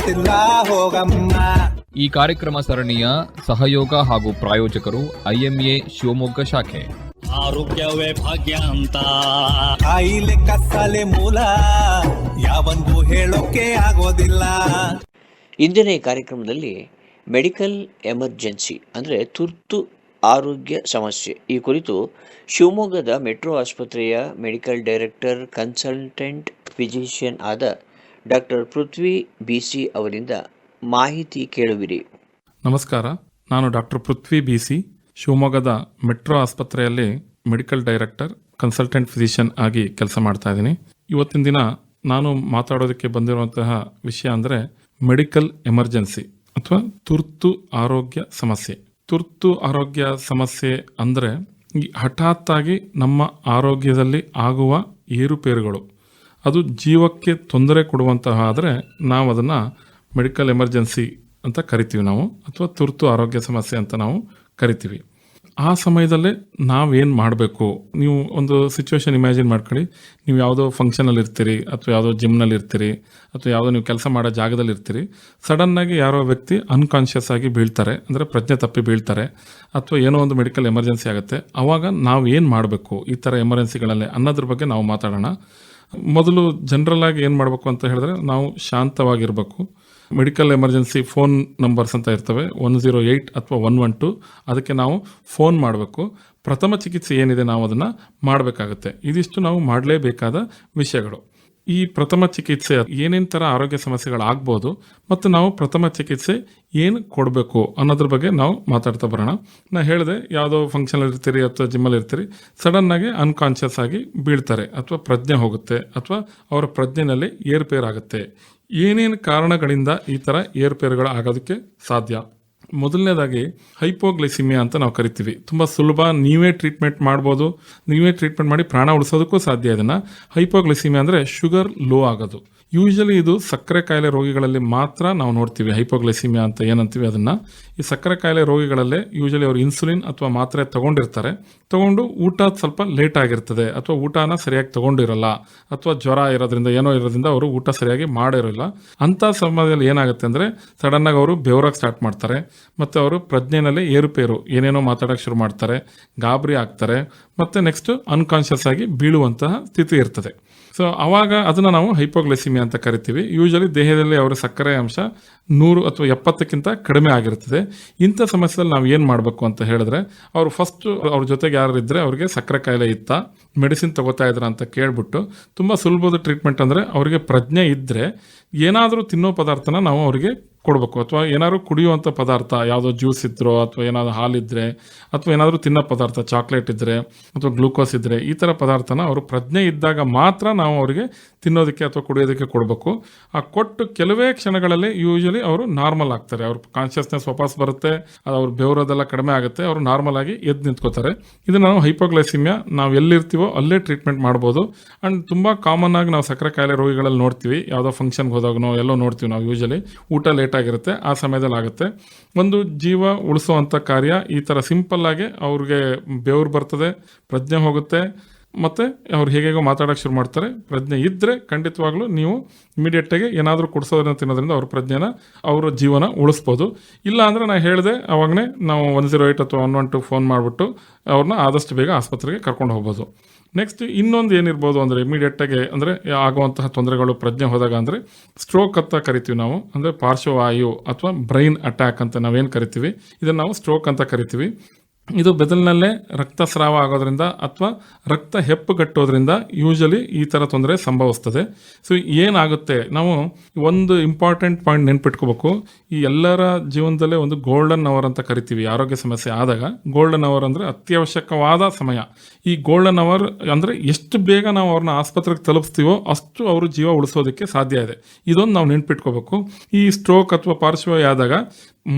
ಗೊತ್ತಿಲ್ಲ ಹೋಗಮ್ಮ. ಈ ಕಾರ್ಯಕ್ರಮ ಸರಣಿಯ ಸಹಯೋಗ ಹಾಗೂ ಪ್ರಾಯೋಜಕರು ಐಎಂಎ ಶಿವಮೊಗ್ಗ ಶಾಖೆ. ಆರೋಗ್ಯವೇ ಭಾಗ್ಯ ಅಂತ. ಕಾಯಿಲೆ ಕತ್ತಲೆ ಮೂಲ ಯಾವಂದು ಹೇಳೋಕೆ ಆಗೋದಿಲ್ಲ. ಇಂದಿನ ಈ ಕಾರ್ಯಕ್ರಮದಲ್ಲಿ ಮೆಡಿಕಲ್ ಎಮರ್ಜೆನ್ಸಿ ಅಂದರೆ ತುರ್ತು ಆರೋಗ್ಯ ಸಮಸ್ಯೆ. ಈ ಕುರಿತು ಶಿವಮೊಗ್ಗದ ಮೆಟ್ರೋ ಆಸ್ಪತ್ರೆಯ ಮೆಡಿಕಲ್ ಡೈರೆಕ್ಟರ್ ಕನ್ಸಲ್ಟೆಂಟ್ ಫಿಸಿಷಿಯನ್ ಆದ ಡಾಕ್ಟರ್ ಪೃಥ್ವಿ ಬಿ ಸಿ ಅವರಿಂದ ಮಾಹಿತಿ ಕೇಳುವಿರಿ. ನಮಸ್ಕಾರ, ನಾನು ಡಾಕ್ಟರ್ ಪೃಥ್ವಿ ಬಿ ಸಿ, ಶಿವಮೊಗ್ಗದ ಮೆಟ್ರೋ ಆಸ್ಪತ್ರೆಯಲ್ಲಿ ಮೆಡಿಕಲ್ ಡೈರೆಕ್ಟರ್, ಕನ್ಸಲ್ಟೆಂಟ್ ಫಿಸಿಷಿಯನ್ ಆಗಿ ಕೆಲಸ ಮಾಡ್ತಾ ಇದ್ದೀನಿ. ಇವತ್ತಿನ ದಿನ ನಾನು ಮಾತಾಡೋದಕ್ಕೆ ಬಂದಿರುವಂತಹ ವಿಷಯ ಅಂದರೆ ಮೆಡಿಕಲ್ ಎಮರ್ಜೆನ್ಸಿ ಅಥವಾ ತುರ್ತು ಆರೋಗ್ಯ ಸಮಸ್ಯೆ. ತುರ್ತು ಆರೋಗ್ಯ ಸಮಸ್ಯೆ ಅಂದರೆ ಹಠಾತ್ತಾಗಿ ನಮ್ಮ ಆರೋಗ್ಯದಲ್ಲಿ ಆಗುವ ಏರುಪೇರುಗಳು. ಅದು ಜೀವಕ್ಕೆ ತೊಂದರೆ ಕೊಡುವಂತಹ ಆದರೆ ನಾವು ಅದನ್ನು ಮೆಡಿಕಲ್ ಎಮರ್ಜೆನ್ಸಿ ಅಂತ ಕರಿತೀವಿ ನಾವು, ಅಥವಾ ತುರ್ತು ಆರೋಗ್ಯ ಸಮಸ್ಯೆ ಅಂತ ನಾವು ಕರಿತೀವಿ. ಆ ಸಮಯದಲ್ಲೇ ನಾವೇನು ಮಾಡಬೇಕು? ನೀವು ಒಂದು ಸಿಚುವೇಶನ್ ಇಮ್ಯಾಜಿನ್ ಮಾಡ್ಕೊಳ್ಳಿ. ನೀವು ಯಾವುದೋ ಫಂಕ್ಷನಲ್ಲಿ ಇರ್ತೀರಿ, ಅಥವಾ ಯಾವುದೋ ಜಿಮ್ನಲ್ಲಿ ಇರ್ತೀರಿ, ಅಥವಾ ಯಾವುದೋ ನೀವು ಕೆಲಸ ಮಾಡೋ ಜಾಗದಲ್ಲಿ ಇರ್ತೀರಿ. ಸಡನ್ನಾಗಿ ಯಾರೋ ವ್ಯಕ್ತಿ ಅನ್ಕಾನ್ಷಿಯಸ್ ಆಗಿ ಬೀಳ್ತಾರೆ, ಅಂದರೆ ಪ್ರಜ್ಞೆ ತಪ್ಪಿ ಬೀಳ್ತಾರೆ, ಅಥವಾ ಏನೋ ಒಂದು ಮೆಡಿಕಲ್ ಎಮರ್ಜೆನ್ಸಿ ಆಗುತ್ತೆ. ಆವಾಗ ನಾವು ಏನು ಮಾಡಬೇಕು? ಈ ಥರ ಎಮರ್ಜೆನ್ಸಿಗಳಲ್ಲಿ ಅನ್ನೋದ್ರ ಬಗ್ಗೆ ನಾವು ಮಾತಾಡೋಣ. ಮೊದಲು ಜನರಲ್ ಆಗಿ ಏನು ಮಾಡಬೇಕು ಅಂತ ಹೇಳಿದ್ರೆ ನಾವು ಶಾಂತವಾಗಿರಬೇಕು. ಮೆಡಿಕಲ್ ಎಮರ್ಜೆನ್ಸಿ ಫೋನ್ ನಂಬರ್ಸ್ ಅಂತ ಇರ್ತವೆ. ಒನ್ ಜೀರೋ ಏಯ್ಟ್ ಅಥವಾ ಒನ್ ಒನ್ ಟು ಅದಕ್ಕೆ ನಾವು ಫೋನ್ ಮಾಡಬೇಕು. ಪ್ರಥಮ ಚಿಕಿತ್ಸೆ ಏನಿದೆ ನಾವು ಅದನ್ನು ಮಾಡಬೇಕಾಗುತ್ತೆ. ಇದಿಷ್ಟು ನಾವು ಮಾಡಲೇಬೇಕಾದ ವಿಷಯಗಳು. ಈ ಪ್ರಥಮ ಚಿಕಿತ್ಸೆ ಏನೇನು ಥರ ಆರೋಗ್ಯ ಸಮಸ್ಯೆಗಳಾಗ್ಬೋದು ಮತ್ತು ನಾವು ಪ್ರಥಮ ಚಿಕಿತ್ಸೆ ಏನು ಕೊಡಬೇಕು ಅನ್ನೋದ್ರ ಬಗ್ಗೆ ನಾವು ಮಾತಾಡ್ತಾ ಬರೋಣ. ನಾ ಹೇಳಿದೆ, ಯಾವುದೋ ಫಂಕ್ಷನಲ್ಲಿ ಇರ್ತೀರಿ ಅಥವಾ ಜಿಮ್ಮಲ್ಲಿ ಇರ್ತೀರಿ ಸಡನ್ನಾಗಿ ಅನ್ಕಾನ್ಷಿಯಸ್ ಆಗಿ ಬೀಳ್ತಾರೆ ಅಥವಾ ಪ್ರಜ್ಞೆ ಹೋಗುತ್ತೆ ಅಥವಾ ಅವರ ಪ್ರಜ್ಞೆನಲ್ಲಿ ಏರ್ಪೇರ್ ಆಗುತ್ತೆ ಏನೇನು ಕಾರಣಗಳಿಂದ ಈ ಥರ ಏರ್ಪೇರುಗಳು ಆಗೋದಕ್ಕೆ ಸಾಧ್ಯ? ಮೊದಲನೇದಾಗಿ ಹೈಪೋಗ್ಲೈಸಿಮಿಯಾ ಅಂತ ನಾವು ಕರಿತೀವಿ. ತುಂಬ ಸುಲಭ, ನೀವೇ ಟ್ರೀಟ್ಮೆಂಟ್ ಮಾಡ್ಬೋದು, ನೀವೇ ಟ್ರೀಟ್ಮೆಂಟ್ ಮಾಡಿ ಪ್ರಾಣ ಉಳಿಸೋದಕ್ಕೂ ಸಾಧ್ಯ ಇದನ್ನು. ಹೈಪೋಗ್ಲೈಸಿಮಿಯಾ ಅಂದರೆ ಶುಗರ್ ಲೋ ಆಗೋದು. ಯೂಶಲಿ ಇದು ಸಕ್ಕರೆ ಕಾಯಿಲೆ ರೋಗಿಗಳಲ್ಲಿ ಮಾತ್ರ ನಾವು ನೋಡ್ತೀವಿ ಹೈಪೋಗ್ಲೈಸಿಮಿಯಾ ಅಂತ ಏನಂತೀವಿ ಅದನ್ನು. ಈ ಸಕ್ಕರೆ ಕಾಯಿಲೆ ರೋಗಿಗಳಲ್ಲೇ ಯೂಶಲಿ ಅವರು ಇನ್ಸುಲಿನ್ ಅಥವಾ ಮಾತ್ರೆ ತಗೊಂಡಿರ್ತಾರೆ. ತಗೊಂಡು ಊಟ ಸ್ವಲ್ಪ ಲೇಟ್ ಆಗಿರ್ತದೆ ಅಥವಾ ಊಟನ ಸರಿಯಾಗಿ ತಗೊಂಡಿರಲ್ಲ ಅಥವಾ ಜ್ವರ ಇರೋದ್ರಿಂದ, ಏನೋ ಇರೋದ್ರಿಂದ ಅವರು ಊಟ ಸರಿಯಾಗಿ ಮಾಡಿರೋಲ್ಲ. ಅಂಥ ಸಮಯದಲ್ಲಿ ಏನಾಗುತ್ತೆ ಅಂದರೆ ಸಡನ್ನಾಗಿ ಅವರು ಬೆವರಾಗಿ ಸ್ಟಾರ್ಟ್ ಮಾಡ್ತಾರೆ. ಮತ್ತು ಅವರು ಪ್ರಜ್ಞೆನಲ್ಲಿ ಏರುಪೇರು, ಏನೇನೋ ಮಾತಾಡೋಕ್ಕೆ ಶುರು ಮಾಡ್ತಾರೆ, ಗಾಬರಿ ಆಗ್ತಾರೆ. ಮತ್ತು ನೆಕ್ಸ್ಟ್ ಅನ್ಕಾನ್ಷಿಯಸ್ ಆಗಿ ಬೀಳುವಂತಹ ಸ್ಥಿತಿ ಇರ್ತದೆ. ಸೊ ಅವಾಗ ಅದನ್ನು ನಾವು ಹೈಪೋಗ್ಲೈಸಿಮಿಯಾ ಅಂತ ಕರಿತೀವಿ. ಯೂಶಲಿ ದೇಹದಲ್ಲಿ ಅವರ ಸಕ್ಕರೆ ಅಂಶ ನೂರು ಅಥವಾ ಎಪ್ಪತ್ತಕ್ಕಿಂತ ಕಡಿಮೆ ಆಗಿರ್ತದೆ ಇಂಥ ಸಮಸ್ಯೆಯಲ್ಲಿ ನಾವು ಏನು ಮಾಡಬೇಕು ಅಂತ ಹೇಳಿದ್ರೆ, ಅವರು ಫಸ್ಟ್ ಅವ್ರ ಜೊತೆಗೆ ಯಾರು ಇದ್ದರೆ ಅವ್ರಿಗೆ ಸಕ್ಕರೆ ಕಾಯಿಲೆ ಇತ್ತ ಮೆಡಿಸಿನ್ ತಗೋತಾ ಇದ್ರ ಅಂತ ಕೇಳಿಬಿಟ್ಟು, ತುಂಬ ಸುಲಭದ ಟ್ರೀಟ್ಮೆಂಟ್ ಅಂದರೆ ಅವರಿಗೆ ಪ್ರಜ್ಞೆ ಇದ್ದರೆ ಏನಾದರೂ ತಿನ್ನೋ ಪದಾರ್ಥನ ನಾವು ಅವರಿಗೆ ಕೊಡಬೇಕು. ಅಥವಾ ಏನಾದ್ರು ಕುಡಿಯುವಂಥ ಪದಾರ್ಥ, ಯಾವುದೋ ಜ್ಯೂಸ್ ಇದ್ರೋ ಅಥವಾ ಏನಾದರೂ ಹಾಲಿದ್ದರೆ ಅಥವಾ ಏನಾದರೂ ತಿನ್ನೋ ಪದಾರ್ಥ ಚಾಕ್ಲೇಟ್ ಇದ್ದರೆ ಅಥವಾ ಗ್ಲೂಕೋಸ್ ಇದ್ದರೆ ಈ ಥರ ಪದಾರ್ಥನ ಅವರು ಪ್ರಜ್ಞೆ ಇದ್ದಾಗ ಮಾತ್ರ ನಾವು ಅವರಿಗೆ ತಿನ್ನೋದಕ್ಕೆ ಅಥವಾ ಕುಡಿಯೋದಕ್ಕೆ ಕೊಡಬೇಕು. ಆ ಕೊಟ್ಟು ಕೆಲವೇ ಕ್ಷಣಗಳಲ್ಲಿ ಯೂಶಲಿ ಅವರು ನಾರ್ಮಲ್ ಆಗ್ತಾರೆ. ಅವ್ರ ಕಾನ್ಶಿಯಸ್ನೆಸ್ ವಾಪಸ್ ಬರುತ್ತೆ, ಅದು ಅವ್ರ ಬೆವರೋದೆಲ್ಲ ಕಡಿಮೆ ಆಗುತ್ತೆ, ಅವರು ನಾರ್ಮಲ್ ಆಗಿ ಎದ್ದು ನಿಂತ್ಕೋತಾರೆ. ಇದು ನಾವು ಹೈಪೋಗ್ಲೈಸಿಮಿಯಾ ನಾವು ಎಲ್ಲಿರ್ತೀವೋ ಅಲ್ಲೇ ಟ್ರೀಟ್ಮೆಂಟ್ ಮಾಡ್ಬೋದು. ಆ್ಯಂಡ್ ತುಂಬ ಕಾಮನ್ ಆಗಿ ನಾವು ಸಕ್ಕರೆ ಕಾಯಿಲೆ ರೋಗಿಗಳಲ್ಲಿ ನೋಡ್ತೀವಿ. ಯಾವುದೋ ಫಂಕ್ಷನ್ಗೆ ಹೋದಾಗನೋ ಎಲ್ಲೋ ನೋಡ್ತೀವಿ ನಾವು ಯೂಶಲಿ ಊಟ ಲೇಟ್ ಆಗಿರುತ್ತೆ, ಆ ಸಮಯದಲ್ಲಿ ಆಗುತ್ತೆ. ಒಂದು ಜೀವ ಉಳಿಸುವಂಥ ಕಾರ್ಯ ಈ ಥರ ಆಗಿ ಅವ್ರಿಗೆ ಬೆವರು ಬರ್ತದೆ, ಪ್ರಜ್ಞೆ ಹೋಗುತ್ತೆ. ಮತ್ತು ಅವ್ರು ಹೇಗೇಗೋ ಮಾತಾಡೋಕ್ಕೆ ಶುರು ಮಾಡ್ತಾರೆ. ಪ್ರಜ್ಞೆ ಇದ್ದರೆ ಖಂಡಿತವಾಗ್ಲೂ ನೀವು ಇಮಿಡಿಯೇಟಾಗಿ ಏನಾದರೂ ಕೊಡ್ಸೋದನ್ನ ತಿನ್ನೋದ್ರಿಂದ ಅವ್ರ ಪ್ರಜ್ಞೆನ, ಅವರ ಜೀವನ ಉಳಿಸ್ಬೋದು. ಇಲ್ಲ ಅಂದರೆ ನಾನು ಹೇಳಿದೆ, ಅವಾಗನೇ ನಾವು ಒನ್ ಜೀರೋ ಏಯ್ಟ್ ಅಥವಾ ಒನ್ ಒನ್ ಟು ಫೋನ್ ಮಾಡಿಬಿಟ್ಟು ಅವ್ರನ್ನ ಆದಷ್ಟು ಬೇಗ ಆಸ್ಪತ್ರೆಗೆ ಕರ್ಕೊಂಡು ಹೋಗ್ಬೋದು. ನೆಕ್ಸ್ಟ್ ಇನ್ನೊಂದು ಏನಿರ್ಬೋದು ಅಂದರೆ ಇಮಿಡಿಯೇಟಾಗಿ ಅಂದರೆ ಆಗುವಂತಹ ತೊಂದರೆಗಳು ಪ್ರಜ್ಞೆ ಹೋದಾಗ ಅಂದರೆ ಸ್ಟ್ರೋಕ್ ಅಂತ ಕರಿತೀವಿ ನಾವು. ಅಂದರೆ ಪಾರ್ಶ್ವವಾಯು ಅಥವಾ ಬ್ರೈನ್ ಅಟ್ಯಾಕ್ ಅಂತ ನಾವೇನು ಕರಿತೀವಿ? ಇದನ್ನು ನಾವು ಸ್ಟ್ರೋಕ್ ಅಂತ ಕರಿತೀವಿ. ಇದು ಬೆದಲಿನಲ್ಲೇ ರಕ್ತಸ್ರಾವ ಆಗೋದ್ರಿಂದ ಅಥವಾ ರಕ್ತ ಹೆಪ್ಪುಗಟ್ಟೋದ್ರಿಂದ ಯೂಶಲಿ ಈ ಥರ ತೊಂದರೆ ಸಂಭವಿಸ್ತದೆ. ಸೊ ಏನಾಗುತ್ತೆ? ನಾವು ಒಂದು ಇಂಪಾರ್ಟೆಂಟ್ ಪಾಯಿಂಟ್ ನೆನ್ಪಿಟ್ಕೋಬೇಕು. ಈ ಎಲ್ಲರ ಜೀವನದಲ್ಲೇ ಒಂದು ಗೋಲ್ಡನ್ ಅವರ್ ಅಂತ ಕರಿತೀವಿ, ಆರೋಗ್ಯ ಸಮಸ್ಯೆ ಆದಾಗ. ಗೋಲ್ಡನ್ ಅವರ್ ಅಂದರೆ ಅತ್ಯವಶ್ಯಕವಾದ ಸಮಯ. ಈ ಗೋಲ್ಡನ್ ಅವರ್ ಅಂದರೆ ಎಷ್ಟು ಬೇಗ ನಾವು ಅವ್ರನ್ನ ಆಸ್ಪತ್ರೆಗೆ ತಲುಪಿಸ್ತೀವೋ ಅಷ್ಟು ಅವರು ಜೀವ ಉಳಿಸೋದಕ್ಕೆ ಸಾಧ್ಯ ಇದೆ. ಇದೊಂದು ನಾವು ನೆನ್ಪಿಟ್ಕೋಬೇಕು. ಈ ಸ್ಟ್ರೋಕ್ ಅಥವಾ ಪಾರ್ಶ್ವ ಆದಾಗ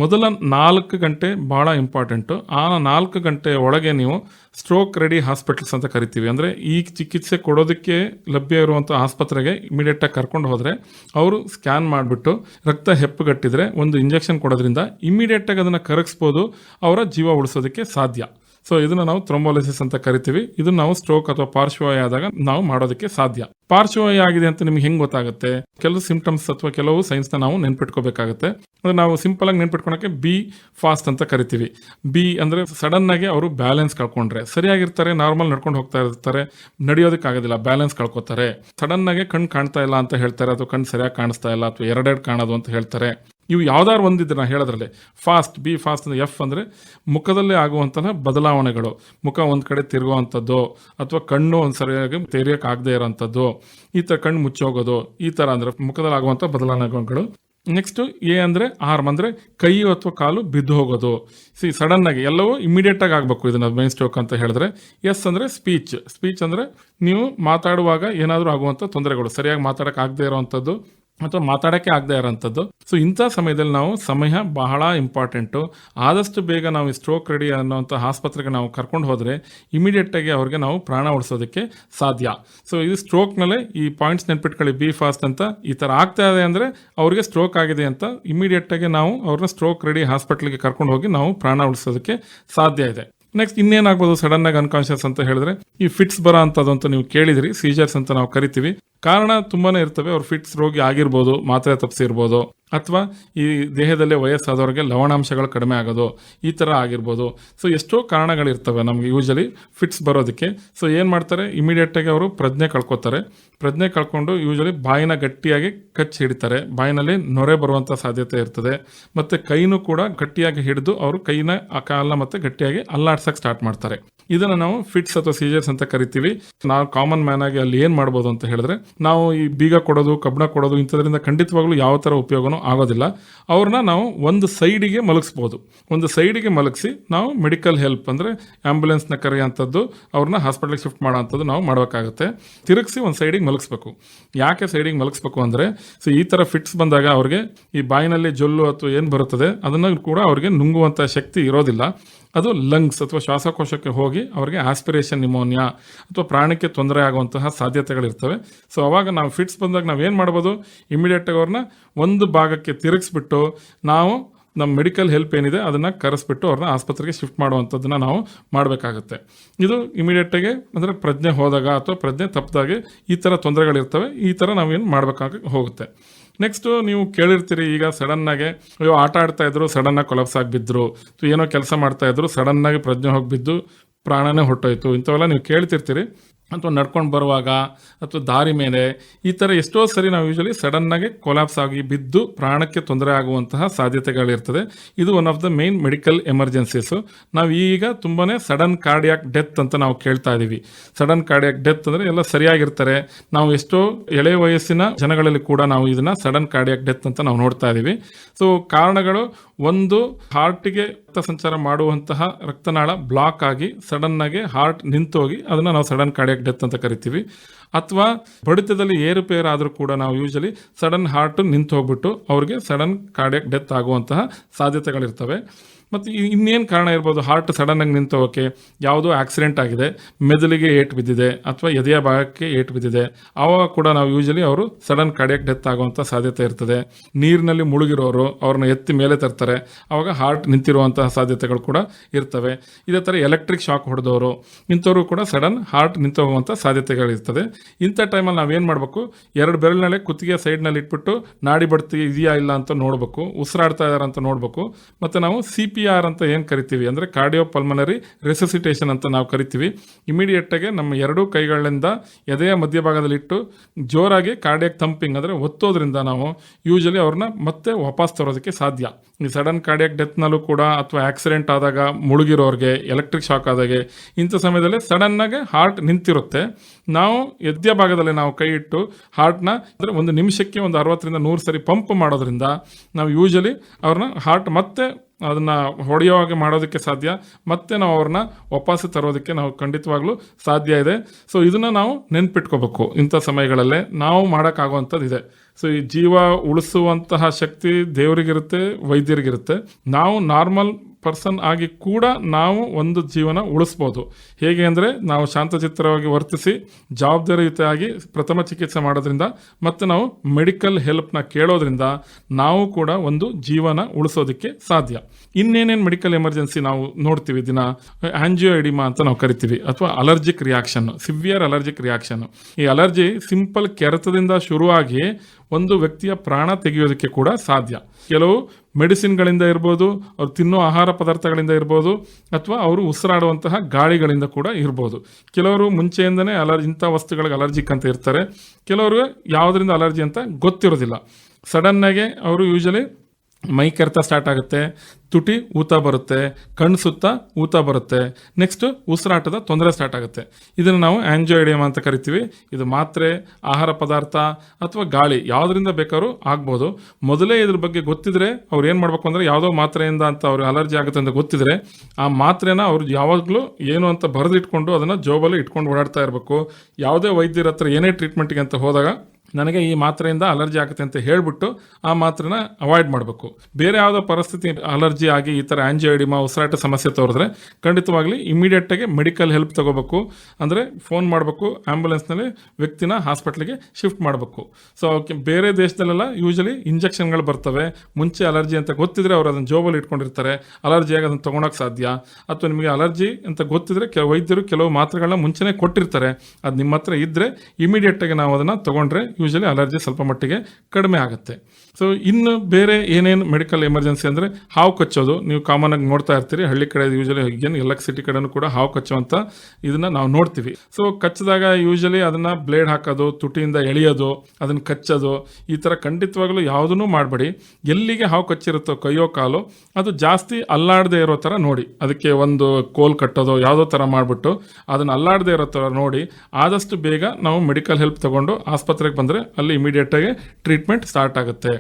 ಮೊದಲ ನಾಲ್ಕು ಗಂಟೆ ಭಾಳ ಇಂಪಾರ್ಟೆಂಟು ಆ ನಾಲ್ಕು ಗಂಟೆ ಒಳಗೆ ನೀವು ಸ್ಟ್ರೋಕ್ ರೆಡಿ ಹಾಸ್ಪಿಟಲ್ಸ್ ಅಂತ ಕರಿತೀವಿ. ಅಂದರೆ ಈ ಚಿಕಿತ್ಸೆ ಕೊಡೋದಕ್ಕೆ ಲಭ್ಯ ಇರುವಂಥ ಆಸ್ಪತ್ರೆಗೆ ಇಮಿಡಿಯೇಟಾಗಿ ಕರ್ಕೊಂಡು ಹೋದರೆ ಅವರು ಸ್ಕ್ಯಾನ್ ಮಾಡಿಬಿಟ್ಟು ರಕ್ತ ಹೆಪ್ಪುಗಟ್ಟಿದ್ರೆ ಒಂದು ಇಂಜೆಕ್ಷನ್ ಕೊಡೋದ್ರಿಂದ ಇಮಿಡಿಯೇಟಾಗಿ ಅದನ್ನು ಕರಗಿಸ್ಬೋದು, ಅವರ ಜೀವ ಉಳಿಸೋದಕ್ಕೆ ಸಾಧ್ಯ. ಸೊ ಇದನ್ನ ನಾವು ಥ್ರೊಂಬೋಲಿಸಿಸ್ ಅಂತ ಕರಿತೀವಿ. ಇದನ್ನ ನಾವು ಸ್ಟ್ರೋಕ್ ಅಥವಾ ಪಾರ್ಶ್ವವಾಯು ಆದಾಗ ನಾವು ಮಾಡೋದಕ್ಕೆ ಸಾಧ್ಯ. ಪಾರ್ಶ್ವವಾಯು ಆಗಿದೆ ಅಂತ ನಿಮ್ಗೆ ಹೆಂಗ್ ಗೊತ್ತಾಗುತ್ತೆ? ಕೆಲವು ಸಿಂಪ್ಟಮ್ಸ್ ಅಥವಾ ಕೆಲವು ಸೈನ್ಸ್ನ ನಾವು ನೆನ್ಪಿಟ್ಕೋಬೇಕಾಗುತ್ತೆ. ಅಂದ್ರೆ ನಾವು ಸಿಂಪಲ್ ಆಗಿ ನೆನ್ಪಿಟ್ಕೊಳಕ್ಕೆ ಬಿ ಫಾಸ್ಟ್ ಅಂತ ಕರಿತೀವಿ. ಬಿ ಅಂದ್ರೆ ಸಡನ್ ಆಗಿ ಅವರು ಬ್ಯಾಲೆನ್ಸ್ ಕಳ್ಕೊಂಡ್ರೆ. ಸರಿಯಾಗಿರ್ತಾರೆ ನಾರ್ಮಲ್ ನಡ್ಕೊಂಡು ಹೋಗ್ತಾ ಇರ್ತಾರೆ ನಡೆಯೋದಕ್ಕೆ ಆಗೋದಿಲ್ಲ ಬ್ಯಾಲೆನ್ಸ್ ಕಳ್ಕೊತಾರೆ. ಸಡನ್ ಆಗಿ ಕಣ್ಣು ಕಾಣ್ತಾ ಇಲ್ಲ ಅಂತ ಹೇಳ್ತಾರೆ, ಅಥವಾ ಕಣ್ಣು ಸರಿಯಾಗಿ ಕಾಣಿಸ್ತಾ ಇಲ್ಲ, ಅಥವಾ ಎರಡೆರಡು ಕಾಣೋದು ಅಂತ ಹೇಳ್ತಾರೆ. ಇವು ಯಾವ್ದಾದ್ರು ಒಂದಿದ್ರೆ ನಾನು ಹೇಳೋದ್ರಲ್ಲಿ. ಫಾಸ್ಟ್ ಬಿ ಫಾಸ್ಟ್ ಅಂದ್ರೆ ಎಫ್ ಅಂದರೆ ಮುಖದಲ್ಲೇ ಆಗುವಂತಹ ಬದಲಾವಣೆಗಳು. ಮುಖ ಒಂದು ಕಡೆ ತಿರುಗುವಂಥದ್ದು ಅಥವಾ ಕಣ್ಣು ಒಂದು ಸರಿಯಾಗಿ ತೆರೆಯೋಕೆ ಆಗದೆ ಇರೋವಂಥದ್ದು ಈ ಥರ ಕಣ್ಣು ಮುಚ್ಚೋಗೋದು ಈ ಥರ ಅಂದರೆ ಮುಖದಲ್ಲಿ ಆಗುವಂಥ ಬದಲಾವಣೆಗಳು. ನೆಕ್ಸ್ಟ್ ಎ ಅಂದರೆ ಆರ್ಮ್ ಅಂದರೆ ಕೈ ಅಥವಾ ಕಾಲು ಬಿದ್ದು ಹೋಗೋದು. ಸಿ ಸಡನ್ ಆಗಿ ಎಲ್ಲವೂ ಇಮಿಡಿಯೇಟ್ ಆಗಿ ಆಗಬೇಕು ಇದನ್ನ ಮೈನ್ ಸ್ಟ್ರೋಕ್ ಅಂತ ಹೇಳಿದ್ರೆ. ಎಸ್ ಅಂದರೆ ಸ್ಪೀಚ್ ಸ್ಪೀಚ್ ಅಂದರೆ ನೀವು ಮಾತಾಡುವಾಗ ಏನಾದರೂ ಆಗುವಂಥ ತೊಂದರೆಗಳು. ಸರಿಯಾಗಿ ಮಾತಾಡೋಕ್ಕಾಗದೇ ಇರೋವಂಥದ್ದು ಅಥವಾ ಮಾತಾಡೋಕ್ಕೆ ಆಗದೆ ಇರೋಂಥದ್ದು. ಸೊ ಇಂಥ ಸಮಯದಲ್ಲಿ ನಾವು ಸಮಯ ಬಹಳ ಇಂಪಾರ್ಟೆಂಟು ಆದಷ್ಟು ಬೇಗ ನಾವು ಸ್ಟ್ರೋಕ್ ರೆಡಿ ಅನ್ನೋಂಥ ಆಸ್ಪತ್ರೆಗೆ ನಾವು ಕರ್ಕೊಂಡು ಹೋದರೆ ಇಮಿಡಿಯೇಟಾಗಿ ಅವ್ರಿಗೆ ನಾವು ಪ್ರಾಣ ಉಳಿಸೋದಕ್ಕೆ ಸಾಧ್ಯ. ಸೊ ಇದು ಸ್ಟ್ರೋಕ್ನಲ್ಲೇ ಈ ಪಾಯಿಂಟ್ಸ್ ನೆನ್ಪಿಟ್ಕೊಳ್ಳಿ ಬಿ ಫಾಸ್ಟ್ ಅಂತ. ಈ ಥರ ಆಗ್ತಾ ಇದೆ ಅಂದರೆ ಅವ್ರಿಗೆ ಸ್ಟ್ರೋಕ್ ಆಗಿದೆ ಅಂತ ಇಮಿಡಿಯೇಟಾಗಿ ನಾವು ಅವ್ರನ್ನ ಸ್ಟ್ರೋಕ್ ರೆಡಿ ಹಾಸ್ಪಿಟ್ಲಿಗೆ ಕರ್ಕೊಂಡು ಹೋಗಿ ನಾವು ಪ್ರಾಣ ಉಳಿಸೋದಕ್ಕೆ ಸಾಧ್ಯ ಇದೆ. ನೆಕ್ಸ್ಟ್ ಇನ್ನೇನಾಗ್ಬೋದು? ಸಡನ್ ಆಗಿ ಅನ್ಕಾನ್ಶಿಯಸ್ ಅಂತ ಹೇಳಿದ್ರೆ, ಈ ಫಿಟ್ಸ್ ಬರೋ ಅಂತ ನೀವು ಕೇಳಿದ್ರಿ ಸೀಜರ್ಸ್ ಅಂತ ನಾವು ಕರಿತೀವಿ. ಕಾರಣ ತುಂಬಾನೇ ಇರ್ತವೆ. ಅವ್ರು ಫಿಟ್ಸ್ ರೋಗಿ ಆಗಿರ್ಬೋದು, ಮಾತ್ರೆ ತಪ್ಪಿಸಿರ್ಬೋದು ಅಥವಾ ಈ ದೇಹದಲ್ಲೇ ವಯಸ್ಸಾದವ್ರಿಗೆ ಲವಣಾಂಶಗಳು ಕಡಿಮೆ ಆಗೋದು, ಈ ಥರ ಆಗಿರ್ಬೋದು. ಸೊ ಎಷ್ಟೋ ಕಾರಣಗಳಿರ್ತವೆ ನಮಗೆ ಯೂಶಲಿ ಫಿಟ್ಸ್ ಬರೋದಕ್ಕೆ. ಸೊ ಏನು ಮಾಡ್ತಾರೆ? ಇಮಿಡಿಯೇಟಾಗಿ ಅವರು ಪ್ರಜ್ಞೆ ಕಳ್ಕೊತಾರೆ. ಪ್ರಜ್ಞೆ ಕಳ್ಕೊಂಡು ಯೂಶಲಿ ಬಾಯಿನ ಗಟ್ಟಿಯಾಗಿ ಕಚ್ಚಿ ಹಿಡಿತಾರೆ. ಬಾಯಿನಲ್ಲಿ ನೊರೆ ಬರುವಂಥ ಸಾಧ್ಯತೆ ಇರ್ತದೆ. ಮತ್ತು ಕೈನೂ ಕೂಡ ಗಟ್ಟಿಯಾಗಿ ಹಿಡಿದು ಅವರು ಕೈನ ಆ ಕಾಲನ್ನ ಮತ್ತೆ ಗಟ್ಟಿಯಾಗಿ ಅಲ್ಲಾಡ್ಸಕ್ಕೆ ಸ್ಟಾರ್ಟ್ ಮಾಡ್ತಾರೆ. ಇದನ್ನು ನಾವು ಫಿಟ್ಸ್ ಅಥವಾ ಸೀಜರ್ಸ್ ಅಂತ ಕರಿತೀವಿ. ನಾವು ಕಾಮನ್ ಮ್ಯಾನ್ ಆಗಿ ಅಲ್ಲಿ ಏನು ಮಾಡ್ಬೋದು ಅಂತ ಹೇಳಿದ್ರೆ ನಾವು ಈ ಬೀಗ ಕೊಡೋದು, ಕಬ್ಬಣ ಕೊಡೋದು ಇಂಥದ್ರಿಂದ ಖಂಡಿತವಾಗ್ಲೂ ಯಾವ ಥರ ಉಪಯೋಗನೂ ಆಗೋದಿಲ್ಲ. ಅವ್ರನ್ನ ನಾವು ಒಂದು ಸೈಡಿಗೆ ಮಲಗಿಸ್ಬೋದು. ಒಂದು ಸೈಡಿಗೆ ಮಲಗಿಸಿ ನಾವು ಮೆಡಿಕಲ್ ಹೆಲ್ಪ್ ಅಂದರೆ ಆ್ಯಂಬುಲೆನ್ಸ್ನ ಕರೆಯೋಂಥದ್ದು ಅವ್ರನ್ನ ಹಾಸ್ಪಿಟ್ಲಿಗೆ ಶಿಫ್ಟ್ ಮಾಡೋವಂಥದ್ದು ನಾವು ಮಾಡಬೇಕಾಗುತ್ತೆ. ತಿರುಗಿಸಿ ಒಂದು ಸೈಡಿಗೆ ಮಲಗಿಸ್ಬೇಕು. ಯಾಕೆ ಸೈಡಿಗೆ ಮಲಗಿಸ್ಬೇಕು ಅಂದರೆ, ಸೊ ಈ ಥರ ಫಿಟ್ಸ್ ಬಂದಾಗ ಅವ್ರಿಗೆ ಈ ಬಾಯಿನಲ್ಲಿ ಜೊಲ್ಲು ಅಥವಾ ಏನು ಬರುತ್ತದೆ, ಅದನ್ನು ಕೂಡ ಅವ್ರಿಗೆ ನುಂಗುವಂಥ ಶಕ್ತಿ ಇರೋದಿಲ್ಲ. ಅದು ಲಂಗ್ಸ್ ಅಥವಾ ಶ್ವಾಸಕೋಶಕ್ಕೆ ಹೋಗಿ ಅವರಿಗೆ ಆಸ್ಪಿರೇಷನ್ ನಿಮೋನಿಯಾ ಅಥವಾ ಪ್ರಾಣಕ್ಕೆ ತೊಂದರೆ ಆಗುವಂತಹ ಸಾಧ್ಯತೆಗಳಿರ್ತವೆ. ಸೊ ಅವಾಗ ನಾವು ಫಿಟ್ಸ್ ಬಂದಾಗ ನಾವು ಏನು ಮಾಡ್ಬೋದು? ಇಮಿಡಿಯೇಟಾಗಿ ಅವ್ರನ್ನ ಒಂದು ಭಾಗಕ್ಕೆ ತಿರುಗಿಸ್ಬಿಟ್ಟು ನಾವು ನಮ್ಮ ಮೆಡಿಕಲ್ ಹೆಲ್ಪ್ ಏನಿದೆ ಅದನ್ನು ಕರೆಸ್ಬಿಟ್ಟು ಅವ್ರನ್ನ ಆಸ್ಪತ್ರೆಗೆ ಶಿಫ್ಟ್ ಮಾಡುವಂಥದ್ದನ್ನು ನಾವು ಮಾಡಬೇಕಾಗುತ್ತೆ. ಇದು ಇಮಿಡಿಯೇಟಾಗಿ ಅಂದರೆ ಪ್ರಜ್ಞೆ ಹೋದಾಗ ಅಥವಾ ಪ್ರಜ್ಞೆ ತಪ್ಪಿದಾಗೆ ಈ ಥರ ತೊಂದರೆಗಳಿರ್ತವೆ. ಈ ಥರ ನಾವೇನು ಮಾಡಬೇಕಾಗಿ ಹೋಗುತ್ತೆ. ನೆಕ್ಸ್ಟು ನೀವು ಕೇಳಿರ್ತೀರಿ, ಈಗ ಸಡನ್ ಆಗಿ, ಅಯ್ಯೋ, ಆಟ ಆಡ್ತಾ ಇದ್ರು ಆಗಿ ಕೊಲಪ್ಸ್ ಆಗಿ ಬಿದ್ದರು ಏನೋ ಕೆಲಸ ಮಾಡ್ತಾ ಇದ್ರು ಸಡನ್ ಆಗಿ ಪ್ರಜ್ಞೆ ಹೋಗಿ ಬಿದ್ದು ಪ್ರಾಣನೇ ಹೊಟ್ಟೋಯ್ತು ಇಂಥವೆಲ್ಲ ನೀವು ಕೇಳ್ತಿರ್ತೀರಿ. ಅಥವಾ ನಡ್ಕೊಂಡು ಬರುವಾಗ ಅಥವಾ ದಾರಿ ಮೇಲೆ ಈ ಥರ ಎಷ್ಟೋ ಸರಿ ನಾವು ಯೂಶಲಿ ಸಡನ್ನಾಗಿ ಕೊಲಾಪ್ಸ್ ಆಗಿ ಬಿದ್ದು ಪ್ರಾಣಕ್ಕೆ ತೊಂದರೆ ಆಗುವಂತಹ ಸಾಧ್ಯತೆಗಳಿರ್ತದೆ. ಇದು one of the main medical emergencies ನಾವು ಈಗ ತುಂಬಾ ಸಡನ್ ಕಾರ್ಡಿಯಾಕ್ ಡೆತ್ ಅಂತ ನಾವು ಕೇಳ್ತಾ ಇದ್ದೀವಿ ಸಡನ್ ಕಾರ್ಡಿಯಾಕ್ ಡೆತ್ ಅಂದರೆ ಎಲ್ಲ ಸರಿಯಾಗಿರ್ತಾರೆ. ನಾವು ಎಷ್ಟೋ ಎಳೆ ವಯಸ್ಸಿನ ಜನಗಳಲ್ಲಿ ಕೂಡ ನಾವು ಇದನ್ನು ಸಡನ್ ಕಾರ್ಡಿಯಾಕ್ ಡೆತ್ ಅಂತ ನಾವು ನೋಡ್ತಾ ಇದ್ದೀವಿ ಸೊ ಕಾರಣಗಳು ಒಂದು ಹಾರ್ಟಿಗೆ ರಕ್ತ ಸಂಚಾರ ಮಾಡುವಂತಹ ರಕ್ತನಾಳ ಬ್ಲಾಕ್ ಆಗಿ ಸಡನ್ ಆಗಿ ಹಾರ್ಟ್ ನಿಂತೋಗಿ ಅದನ್ನು ನಾವು ಸಡನ್ ಕಾರ್ಡಿಯಾಕ್ ಡೆತ್ ಅಂತ ಕರಿತೀವಿ. ಅಥವಾ ಬಡಿತದಲ್ಲಿ ಏರುಪೇರು ಆದರೂ ಕೂಡ ನಾವು ಯೂಶಲಿ ಸಡನ್ ಹಾರ್ಟ್ ನಿಂತು ಹೋಗ್ಬಿಟ್ಟು ಅವ್ರಿಗೆ ಸಡನ್ ಕಾರ್ಡಿಯಾಕ್ ಡೆತ್ ಆಗುವಂತಹ ಸಾಧ್ಯತೆಗಳಿರ್ತವೆ. ಮತ್ತು ಇನ್ನೇನು ಕಾರಣ ಇರ್ಬೋದು? ಹಾರ್ಟ್ ಸಡನ್ನಾಗಿ ನಿಂತೋಗೋಕ್ಕೆ ಯಾವುದೋ ಆಕ್ಸಿಡೆಂಟ್ ಆಗಿದೆ, ಮೆದುಳಿಗೆ ಏಟು ಬಿದ್ದಿದೆ ಅಥವಾ ಎದೆಯ ಭಾಗಕ್ಕೆ ಏಟು ಬಿದ್ದಿದೆ, ಆವಾಗ ಕೂಡ ನಾವು ಯೂಶಲಿ ಅವರು ಸಡನ್ ಕಾರ್ಡಿಯಾಕ್ ಡೆತ್ ಆಗುವಂಥ ಸಾಧ್ಯತೆ ಇರ್ತದೆ. ನೀರಿನಲ್ಲಿ ಮುಳುಗಿರೋರು ಅವ್ರನ್ನ ಎತ್ತಿ ಮೇಲೆ ತರ್ತಾರೆ. ಆವಾಗ ಹಾರ್ಟ್ ನಿಂತಿರುವಂತಹ ಸಾಧ್ಯತೆಗಳು ಕೂಡ ಇರ್ತವೆ. ಇದೇ ಥರ ಎಲೆಕ್ಟ್ರಿಕ್ ಶಾಕ್ ಹೊಡೆದವರು, ಇಂಥವ್ರು ಕೂಡ ಸಡನ್ ಹಾರ್ಟ್ ನಿಂತು ಹೋಗುವಂಥ ಸಾಧ್ಯತೆಗಳಿರ್ತದೆ. ಇಂಥ ಟೈಮಲ್ಲಿ ನಾವೇನು ಮಾಡಬೇಕು? ಎರಡು ಬೆರಳಿನಲ್ಲೇ ಕುತ್ತಿಗೆ ಸೈಡ್ನಲ್ಲಿ ಇಟ್ಬಿಟ್ಟು ನಾಡಿ ಬಡ್ತಿ ಇದೆಯಾ ಇಲ್ಲ ಅಂತ ನೋಡಬೇಕು, ಉಸಿರಾಡ್ತಾ ಇದ್ದಾರೆ ಅಂತ ನೋಡಬೇಕು. ಮತ್ತು ನಾವು ಸಿ ಪಿ ಆರ್ ಅಂತ ಏನು ಕರಿತೀವಿ ಅಂದರೆ ಕಾರ್ಡಿಯೋ ಪಲ್ಮನರಿ ರೆಸಸಿಟೇಷನ್ ಅಂತ ನಾವು ಕರಿತೀವಿ. ಇಮಿಡಿಯೇಟಾಗಿ ನಮ್ಮ ಎರಡೂ ಕೈಗಳಿಂದ ಎದೆಯ ಮಧ್ಯಭಾಗದಲ್ಲಿಟ್ಟು ಜೋರಾಗಿ ಕಾರ್ಡಿಯಕ್ ಥಂಪಿಂಗ್ ಅಂದರೆ ಒತ್ತೋದ್ರಿಂದ ನಾವು ಯೂಶಲಿ ಅವ್ರನ್ನ ಮತ್ತೆ ವಾಪಸ್ ತರೋದಕ್ಕೆ ಸಾಧ್ಯ. ಈ ಸಡನ್ ಕಾರ್ಡಿಯಕ್ ಡೆತ್ನಲ್ಲೂ ಕೂಡ ಅಥವಾ ಆಕ್ಸಿಡೆಂಟ್ ಆದಾಗ ಮುಳುಗಿರೋರಿಗೆ ಎಲೆಕ್ಟ್ರಿಕ್ ಶಾಕ್ ಆದಾಗೆ ಇಂಥ ಸಮಯದಲ್ಲಿ ಸಡನ್ನಾಗಿ ಹಾರ್ಟ್ ನಿಂತಿರುತ್ತೆ. ನಾವು ಎದ್ಯ ಭಾಗದಲ್ಲಿ ನಾವು ಕೈ ಇಟ್ಟು ಹಾರ್ಟ್ನ ಅಂದರೆ ಒಂದು ನಿಮಿಷಕ್ಕೆ ಒಂದು ಅರವತ್ತರಿಂದ ನೂರು ಸರಿ ಪಂಪ್ ಮಾಡೋದ್ರಿಂದ ನಾವು ಯೂಶಲಿ ಅವ್ರನ್ನ ಹಾರ್ಟ್ ಮತ್ತೆ ಅದನ್ನು ಹೊಡೆಯೋ ಹಾಗೆ ಮಾಡೋದಕ್ಕೆ ಸಾಧ್ಯ. ಮತ್ತೆ ನಾವು ಅವ್ರನ್ನ ವಾಪಸ್ ತರೋದಕ್ಕೆ ನಾವು ಖಂಡಿತವಾಗ್ಲೂ ಸಾಧ್ಯ ಇದೆ. ಸೊ ಇದನ್ನು ನಾವು ನೆನ್ಪಿಟ್ಕೋಬೇಕು ಇಂಥ ಸಮಯಗಳಲ್ಲೇ. ನಾವು ಮಾಡೋಕ್ಕಾಗುವಂಥದ್ದು ಇದೆ ಸೊ ಈ ಜೀವ ಉಳಿಸುವಂತಹ ಶಕ್ತಿ ದೇವರಿಗಿರುತ್ತೆ, ವೈದ್ಯರಿಗಿರುತ್ತೆ. ನಾವು ನಾರ್ಮಲ್ ಪರ್ಸನ್ ಆಗಿ ಕೂಡ ನಾವು ಒಂದು ಜೀವನ ಉಳಿಸ್ಬೋದು. ಹೇಗೆ ಅಂದರೆ ನಾವು ಶಾಂತಚಿತ್ರವಾಗಿ ವರ್ತಿಸಿ ಜವಾಬ್ದಾರಿಯುತವಾಗಿ ಪ್ರಥಮ ಚಿಕಿತ್ಸೆ ಮಾಡೋದ್ರಿಂದ ಮತ್ತು ನಾವು ಮೆಡಿಕಲ್ ಹೆಲ್ಪ್ನ ಕೇಳೋದ್ರಿಂದ ನಾವು ಕೂಡ ಒಂದು ಜೀವನ ಉಳಿಸೋದಕ್ಕೆ ಸಾಧ್ಯ. ಇನ್ನೇನೇನು ಮೆಡಿಕಲ್ ಎಮರ್ಜೆನ್ಸಿ ನಾವು ನೋಡ್ತೀವಿ ದಿನ? ಆಂಜಿಯೋ ಎಡಿಮಾ ಅಂತ ನಾವು ಕರಿತೀವಿ ಅಥವಾ allergic reaction severe allergic reaction ಈ ಅಲರ್ಜಿ ಸಿಂಪಲ್ ಕೆರೆತದಿಂದ ಶುರುವಾಗಿ ಒಂದು ವ್ಯಕ್ತಿಯ ಪ್ರಾಣ ತೆಗೆಯೋದಕ್ಕೆ ಕೂಡ ಸಾಧ್ಯ. ಕೆಲವು ಮೆಡಿಸಿನ್ಗಳಿಂದ ಇರ್ಬೋದು, ಅವ್ರು ತಿನ್ನೋ ಆಹಾರ ಪದಾರ್ಥಗಳಿಂದ ಇರ್ಬೋದು, ಅಥವಾ ಅವರು ಉಸಿರಾಡುವಂತಹ ಗಾಳಿಗಳಿಂದ ಕೂಡ ಇರ್ಬೋದು. ಕೆಲವರು ಮುಂಚೆಯಿಂದನೇ ಅಲರ್ಜಿ ಇಂಥ ವಸ್ತುಗಳಿಗೆ ಅಲರ್ಜಿಕ್ ಅಂತ ಇರ್ತಾರೆ. ಕೆಲವರು ಯಾವುದರಿಂದ ಅಲರ್ಜಿ ಅಂತ ಗೊತ್ತಿರೋದಿಲ್ಲ. ಸಡನ್ನಾಗೆ ಅವರು ಯೂಶಲಿ ಮೈ ಕೆರೆತ ಸ್ಟಾರ್ಟ್ ಆಗುತ್ತೆ, ತುಟಿ ಊತ ಬರುತ್ತೆ ಕಣ್ಣು ಸುತ್ತ ಊತ ಬರುತ್ತೆ ನೆಕ್ಸ್ಟ್ ಉಸಿರಾಟದ ತೊಂದರೆ ಸ್ಟಾರ್ಟ್ ಆಗುತ್ತೆ. ಇದನ್ನು ನಾವು ಆಂಜಾಯ್ಡಿಯಮ್ ಅಂತ ಕರಿತೀವಿ. ಇದು ಮಾತ್ರೆ, ಆಹಾರ ಪದಾರ್ಥ ಅಥವಾ ಗಾಳಿ ಯಾವುದರಿಂದ ಬೇಕಾದ್ರೂ ಆಗ್ಬೋದು. ಮೊದಲೇ ಇದ್ರ ಬಗ್ಗೆ ಗೊತ್ತಿದ್ರೆ ಅವ್ರು ಏನು ಮಾಡಬೇಕು ಅಂದರೆ ಯಾವುದೋ ಮಾತ್ರೆಯಿಂದ ಅಂತ ಅವ್ರಿಗೆ ಅಲರ್ಜಿ ಆಗುತ್ತೆ ಅಂತ ಗೊತ್ತಿದ್ರೆ ಆ ಮಾತ್ರೆನ ಅವ್ರು ಯಾವಾಗಲೂ ಏನು ಅಂತ ಬರೆದಿಟ್ಕೊಂಡು ಅದನ್ನು ಜೋಬಲ್ಲಿ ಇಟ್ಕೊಂಡು ಓಡಾಡ್ತಾ ಇರಬೇಕು. ಯಾವುದೇ ವೈದ್ಯರ ಹತ್ರ ಏನೇ ಟ್ರೀಟ್ಮೆಂಟ್ಗೆ ಅಂತ ಹೋದಾಗ ನನಗೆ ಈ ಮಾತ್ರೆಯಿಂದ ಅಲರ್ಜಿ ಆಗುತ್ತೆ ಅಂತ ಹೇಳ್ಬಿಟ್ಟು ಆ ಮಾತ್ರೆನ ಅವಾಯ್ಡ್ ಮಾಡಬೇಕು. ಬೇರೆ ಯಾವುದೋ ಪರಿಸ್ಥಿತಿ ಅಲರ್ಜಿ ಆಗಿ ಈ ಥರ ಆ್ಯಂಜಿಯೋಡಿಮಾ ಉಸಿರಾಟ ಸಮಸ್ಯೆ ತೋರಿದ್ರೆ ಖಂಡಿತವಾಗ್ಲಿ ಇಮಿಡಿಯೇಟಾಗಿ ಮೆಡಿಕಲ್ ಹೆಲ್ಪ್ ತಗೋಬೇಕು. ಅಂದರೆ ಫೋನ್ ಮಾಡಬೇಕು ಆ್ಯಂಬುಲೆನ್ಸ್ನಲ್ಲಿ ವ್ಯಕ್ತಿನ ಹಾಸ್ಪಿಟ್ಲಿಗೆ ಶಿಫ್ಟ್ ಮಾಡಬೇಕು. ಸೊ ಬೇರೆ ದೇಶದಲ್ಲೆಲ್ಲ ಯೂಶಲಿ ಇಂಜೆಕ್ಷನ್ಗಳು ಬರ್ತವೆ. ಮುಂಚೆ ಅಲರ್ಜಿ ಅಂತ ಗೊತ್ತಿದ್ರೆ ಅವರು ಅದನ್ನು ಜೋಬಲ್ಲಿ ಇಟ್ಕೊಂಡಿರ್ತಾರೆ. ಅಲರ್ಜಿಯಾಗಿ ಅದನ್ನು ತೊಗೊಳಕ್ಕೆ ಸಾಧ್ಯ. ಅಥವಾ ನಿಮಗೆ ಅಲರ್ಜಿ ಅಂತ ಗೊತ್ತಿದ್ರೆ ಕೆಲವು ವೈದ್ಯರು ಕೆಲವು ಮಾತ್ರೆಗಳನ್ನ ಮುಂಚೆನೇ ಕೊಟ್ಟಿರ್ತಾರೆ. ಅದು ನಿಮ್ಮ ಹತ್ರ ಇದ್ದರೆ ಇಮಿಡಿಯೇಟಾಗಿ ನಾವು ಅದನ್ನು ತೊಗೊಂಡ್ರೆ ಯೂಶಲಿ ಅಲರ್ಜಿ ಸ್ವಲ್ಪ ಮಟ್ಟಿಗೆ ಕಡಿಮೆ ಆಗುತ್ತೆ. ಸೊ ಇನ್ನು ಬೇರೆ ಏನೇನು ಮೆಡಿಕಲ್ ಎಮರ್ಜೆನ್ಸಿ ಅಂದರೆ ಹಾವು ಕಚ್ಚೋದು. ನೀವು ಕಾಮನ್ ಆಗಿ ನೋಡ್ತಾ ಇರ್ತೀರಿ. ಹಳ್ಳಿ ಕಡೆ ಯೂಶಲಿ ಏನು ಎಲ್ಲ ಸಿಟಿ ಕಡೆನೂ ಕೂಡ ಹಾವು ಕಚ್ಚುವಂಥ ಇದನ್ನ ನಾವು ನೋಡ್ತೀವಿ. ಸೊ ಕಚ್ಚಿದಾಗ ಯೂಶಲಿ ಅದನ್ನು ಬ್ಲೇಡ್ ಹಾಕೋದು, ತುಟಿಯಿಂದ ಎಳೆಯೋದು, ಅದನ್ನ ಕಚ್ಚೋದು, ಈ ಥರ ಖಂಡಿತವಾಗಲೂ ಯಾವುದನ್ನೂ ಮಾಡಬೇಡಿ. ಎಲ್ಲಿಗೆ ಹಾವು ಕಚ್ಚಿರುತ್ತೋ ಕೈಯೋ ಕಾಲು ಅದು ಜಾಸ್ತಿ ಅಲ್ಲಾಡದೆ ಇರೋ ಥರ ನೋಡಿ. ಅದಕ್ಕೆ ಒಂದು ಕೋಲ್ ಕಟ್ಟೋದು, ಯಾವುದೋ ಥರ ಮಾಡಿಬಿಟ್ಟು ಅದನ್ನು ಅಲ್ಲಾಡದೆ ಇರೋ ಥರ ನೋಡಿ. ಆದಷ್ಟು ಬೇಗ ನಾವು ಮೆಡಿಕಲ್ ಹೆಲ್ಪ್ ತಗೊಂಡು ಆಸ್ಪತ್ರೆಗೆ ಬಂದರೆ ಅಲ್ಲಿ ಇಮಿಡಿಯೇಟಾಗಿ ಟ್ರೀಟ್ಮೆಂಟ್ ಸ್ಟಾರ್ಟ್ ಆಗುತ್ತೆ.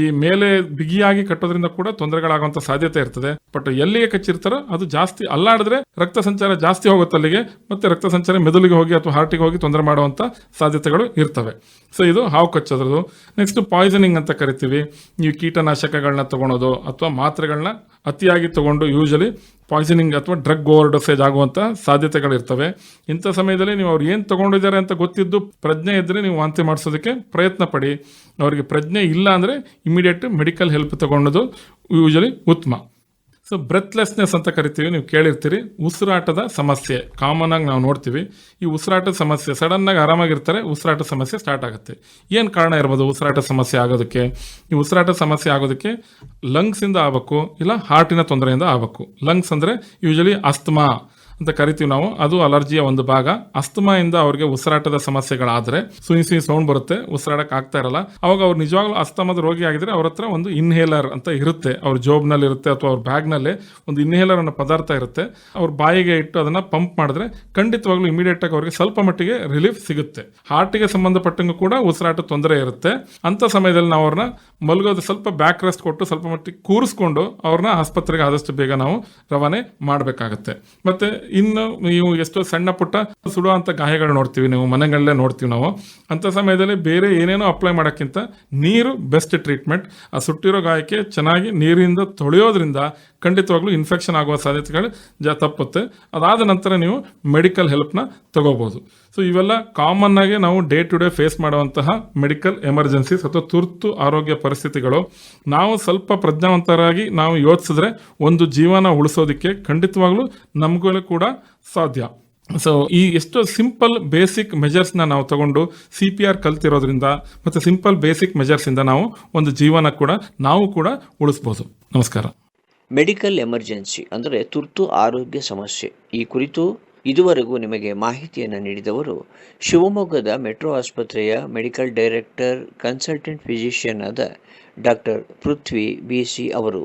ಈ ಮೇಲೆ ಬಿಗಿಯಾಗಿ ಕಟ್ಟೋದ್ರಿಂದ ಕೂಡ ತೊಂದರೆಗಳಾಗುವಂತ ಸಾಧ್ಯತೆ ಇರ್ತದೆ. ಬಟ್ ಎಲ್ಲಿಗೆ ಕಚ್ಚಿರ್ತಾರೋ ಅದು ಜಾಸ್ತಿ ಅಲ್ಲಾಡಿದ್ರೆ ರಕ್ತ ಸಂಚಾರ ಜಾಸ್ತಿ ಹೋಗುತ್ತೆ ಅಲ್ಲಿಗೆ, ಮತ್ತೆ ರಕ್ತ ಸಂಚಾರ ಮೆದುಳಿಗೆ ಹೋಗಿ ಅಥವಾ ಹಾರ್ಟಿಗೆ ಹೋಗಿ ತೊಂದರೆ ಮಾಡುವಂತ ಸಾಧ್ಯತೆಗಳು ಇರ್ತವೆ. ಸೊ ಇದು ಹಾವು ಕಚ್ಚೋದ್ರದ್ದು. ನೆಕ್ಸ್ಟ್ ಪಾಯ್ಸನಿಂಗ್ ಅಂತ ಕರಿತೀವಿ. ನೀವು ಕೀಟನಾಶಕಗಳನ್ನ ತಗೊಳೋದು ಅಥವಾ ಮಾತ್ರೆಗಳನ್ನ ಅತಿಯಾಗಿ ತಗೊಂಡು ಯೂಶಲಿ ಪಾಯ್ಸನಿಂಗ್ ಅಥವಾ ಡ್ರಗ್ ಓವರ್ ಡೋಸೇಜ್ ಆಗುವಂಥ ಸಾಧ್ಯತೆಗಳಿರ್ತವೆ ಇಂಥ ಸಮಯದಲ್ಲಿ ನೀವು ಅವ್ರು ಏನು ತಗೊಂಡಿದ್ದಾರೆ ಅಂತ ಗೊತ್ತಿದ್ದು ಪ್ರಜ್ಞೆ ಇದ್ದರೆ ನೀವು ವಾಂತಿ ಮಾಡಿಸೋದಕ್ಕೆ ಪ್ರಯತ್ನ ಪಡಿ. ಅವರಿಗೆ ಪ್ರಜ್ಞೆ ಇಲ್ಲ ಅಂದರೆ ಇಮಿಡಿಯೇಟ್ ಮೆಡಿಕಲ್ ಹೆಲ್ಪ್ ತಗೊಂಡದು ಯೂಶಲಿ ಉತ್ತಮ. ಸೊ ಬ್ರೆತ್ಲೆಸ್ನೆಸ್ ಅಂತ ಕರಿತೀವಿ, ನೀವು ಕೇಳಿರ್ತೀರಿ. ಉಸಿರಾಟದ ಸಮಸ್ಯೆ. ಕಾಮನ್ ಆಗಿ ನಾವು ನೋಡ್ತೀವಿ. ಈ ಉಸಿರಾಟದ ಸಮಸ್ಯೆ ಸಡನ್ ಆಗಿ ಆರಾಮಾಗಿರ್ತಾರೆ ಉಸಿರಾಟ ಸಮಸ್ಯೆ ಸ್ಟಾರ್ಟ್ ಆಗುತ್ತೆ. ಏನು ಕಾರಣ ಇರ್ಬೋದು ಉಸಿರಾಟ ಸಮಸ್ಯೆ ಆಗೋದಕ್ಕೆ? ಈ ಉಸಿರಾಟ ಸಮಸ್ಯೆ ಆಗೋದಕ್ಕೆ ಲಂಗ್ಸಿಂದ ಆಗಬೇಕು, ಇಲ್ಲ ಹಾರ್ಟಿನ ತೊಂದರೆಯಿಂದ ಆಗಬೇಕು. ಲಂಗ್ಸ್ ಅಂದರೆ ಯೂಶಲಿ ಅಸ್ತಮಾ. ಅಂತ ಕರಿತೀವಿ ನಾವು. ಅದು ಅಲರ್ಜಿಯ ಒಂದು ಭಾಗ. ಅಸ್ತಮಾಯಿಂದ ಅವ್ರಿಗೆ ಉಸಿರಾಟದ ಸಮಸ್ಯೆಗಳಾದರೆ ಸುಯಿ ಸುಯಿ ಸೌಂಡ್ ಬರುತ್ತೆ. ಉಸಿರಾಡಕ್ಕೆ ಆಗ್ತಾ ಇರಲ್ಲ. ಅವಾಗ ಅವ್ರು ನಿಜವಾಗ್ಲೂ ಅಸ್ತಮದ ರೋಗಿ ಆಗಿದ್ರೆ ಅವ್ರ ಹತ್ರ ಒಂದು ಇನ್ಹೇಲರ್ ಅಂತ ಇರುತ್ತೆ. ಅವ್ರ ಜೋಬ್ನಲ್ಲಿ ಇರುತ್ತೆ ಅಥವಾ ಅವ್ರ ಬ್ಯಾಗ್ನಲ್ಲಿ ಒಂದು ಇನ್ಹೇಲರ್ ಅನ್ನೋ ಪದಾರ್ಥ ಇರುತ್ತೆ. ಅವ್ರ ಬಾಯಿಗೆ ಇಟ್ಟು ಅದನ್ನ ಪಂಪ್ ಮಾಡಿದ್ರೆ ಖಂಡಿತವಾಗ್ಲೂ ಇಮಿಡಿಯೇಟ್ ಆಗಿ ಅವ್ರಿಗೆ ಸ್ವಲ್ಪ ಮಟ್ಟಿಗೆ ರಿಲೀಫ್ ಸಿಗುತ್ತೆ. ಹಾರ್ಟಿಗೆ ಸಂಬಂಧಪಟ್ಟಂಗೂ ಕೂಡ ಉಸಿರಾಟ ತೊಂದರೆ ಇರುತ್ತೆ. ಅಂತ ಸಮಯದಲ್ಲಿ ನಾವು ಅವ್ರನ್ನ ಮಲಗೋದು ಸ್ವಲ್ಪ ಬ್ಯಾಕ್ ರೆಸ್ಟ್ ಕೊಟ್ಟು ಸ್ವಲ್ಪ ಮಟ್ಟಿಗೆ ಕೂರಿಸ್ಕೊಂಡು ಅವ್ರನ್ನ ಆಸ್ಪತ್ರೆಗೆ ಆದಷ್ಟು ಬೇಗ ನಾವು ರವಾನೆ ಮಾಡಬೇಕಾಗತ್ತೆ. ಮತ್ತೆ ಇನ್ನು ನೀವು ಎಷ್ಟೋ ಸಣ್ಣ ಪುಟ್ಟ ಸುಡುವಂಥ ಗಾಯಗಳು ನೋಡ್ತೀವಿ ನೀವು, ಮನೆಗಳಲ್ಲೇ ನೋಡ್ತೀವಿ ನಾವು. ಅಂತ ಸಮಯದಲ್ಲಿ ಬೇರೆ ಏನೇನೋ ಅಪ್ಲೈ ಮಾಡೋಕ್ಕಿಂತ ನೀರು ಬೆಸ್ಟ್ ಟ್ರೀಟ್ಮೆಂಟ್ ಆ ಸುಟ್ಟಿರೋ ಗಾಯಕ್ಕೆ ಚೆನ್ನಾಗಿ ನೀರಿಂದ ತೊಳೆಯೋದ್ರಿಂದ ಖಂಡಿತವಾಗ್ಲೂ ಇನ್ಫೆಕ್ಷನ್ ಆಗುವ ಸಾಧ್ಯತೆಗಳು ಜಾ, ತಪ್ಪುತ್ತೆ. ಅದಾದ ನಂತರ ನೀವು ಮೆಡಿಕಲ್ ಹೆಲ್ಪ್ನ ತಗೋಬೋದು. ಸೊ ಇವೆಲ್ಲ ಕಾಮನ್ ಆಗಿ ನಾವು ಡೇ ಟು ಡೇ ಫೇಸ್ ಮಾಡುವಂತಹ ಮೆಡಿಕಲ್ ಎಮರ್ಜೆನ್ಸೀಸ್ ಅಥವಾ ತುರ್ತು ಆರೋಗ್ಯ ಪರಿಸ್ಥಿತಿಗಳು. ನಾವು ಸ್ವಲ್ಪ ಪ್ರಜ್ಞಾವಂತರಾಗಿ ನಾವು ಯೋಚಿಸಿದ್ರೆ ಒಂದು ಜೀವನ ಉಳಿಸೋದಕ್ಕೆ ಖಂಡಿತವಾಗ್ಲೂ ನಮಗೂ ಕೂಡ ಸಾಧ್ಯ. ಸೊ ಈ ಎಷ್ಟು ಸಿಂಪಲ್ ಬೇಸಿಕ್ ಮೆಜರ್ಸ್ನ ನಾವು ತಗೊಂಡು ಸಿ ಪಿ ಆರ್ ಕಲ್ತಿರೋದ್ರಿಂದ ಮತ್ತು ಸಿಂಪಲ್ ಬೇಸಿಕ್ ಮೆಜರ್ಸಿಂದ ನಾವು ಒಂದು ಜೀವನ ಕೂಡ ನಾವು ಕೂಡ ಉಳಿಸ್ಬೋದು. ನಮಸ್ಕಾರ. ಮೆಡಿಕಲ್ ಎಮರ್ಜೆನ್ಸಿ ಅಂದರೆ ತುರ್ತು ಆರೋಗ್ಯ ಸಮಸ್ಯೆ. ಈ ಕುರಿತು ಇದುವರೆಗೂ ನಿಮಗೆ ಮಾಹಿತಿಯನ್ನು ನೀಡಿದವರು ಶಿವಮೊಗ್ಗದ ಮೆಟ್ರೋ ಆಸ್ಪತ್ರೆಯ ಮೆಡಿಕಲ್ ಡೈರೆಕ್ಟರ್, ಕನ್ಸಲ್ಟೆಂಟ್ ಫಿಸಿಷಿಯನ್ ಆದ ಡಾಕ್ಟರ್ ಪೃಥ್ವಿ ಬಿ ಸಿ ಅವರು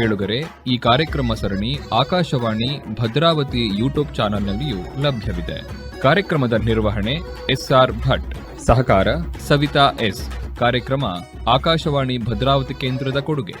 ಕೇಳುಗರೆ, ಈ ಕಾರ್ಯಕ್ರಮ ಸರಣಿ ಆಕಾಶವಾಣಿ ಭದ್ರಾವತಿ ಯೂಟ್ಯೂಬ್ ಚಾನೆಲ್ನಲ್ಲಿಯೂ ಲಭ್ಯವಿದೆ. ಕಾರ್ಯಕ್ರಮದ ನಿರ್ವಹಣೆ ಎಸ್ಆರ್ ಭಟ್. ಸಹಕಾರ ಸವಿತಾ ಎಸ್. ಕಾರ್ಯಕ್ರಮ ಆಕಾಶವಾಣಿ ಭದ್ರಾವತಿ ಕೇಂದ್ರದ ಕೊಡುಗೆ.